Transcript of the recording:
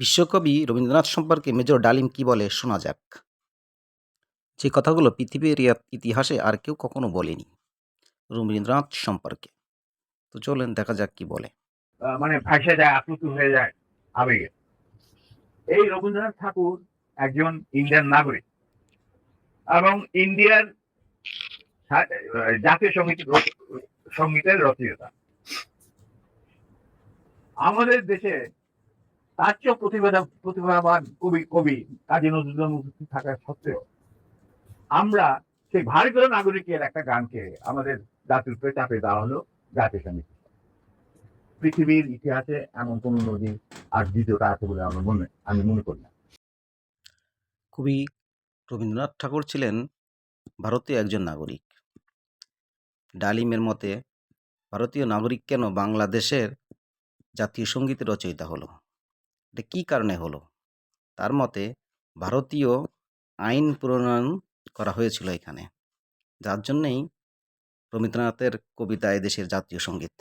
বিশ্বকবি রবীন্দ্রনাথ সম্পর্কে মেজর ডালিম কি বলে শোনা যাক। যে কথাগুলো পৃথিবীর ইতিহাসে আর কেউ কখনো বলেনি রবীন্দ্রনাথ সম্পর্কে। তো চলেন দেখা যাক কি বলে। মানে ভাসে যায় আপ্লুত হয়ে যায় আবেগে। এই রবীন্দ্রনাথ ঠাকুর একজন ইন্ডিয়ান নাগরিক এবং ইন্ডিয়ার জাতীয় সংগীত, সঙ্গীতের রচয়িতা। আমাদের দেশে তার চেয়েও প্রতিভা প্রতিভাবান কবি কবি কাজী নজরুল উপস্থিত থাকা সত্ত্বেও আমরা সেই ভারতীয় নাগরিকের একটা গানকে আমাদের জাতির উপরে চাপে দেওয়া হলো জাতীয় সংগীত পৃথিবীর ইতিহাসে এমন কোন নদী আর দ্বিতীয়টা আছে বলে আমার মনে, আমি মনে করি না। কবি রবীন্দ্রনাথ ঠাকুর ছিলেন ভারতীয় একজন নাগরিক। ডালিমের মতে, ভারতীয় নাগরিক কেন বাংলাদেশের জাতীয় সঙ্গীতের রচয়িতা হলো? এটা কী কারণে হলো? তার মতে ভারতীয় আইন প্রণয়ন করা হয়েছিল এখানে। যার জন্যেই রবীন্দ্রনাথের কবিতা এদেশের জাতীয় সংগীত।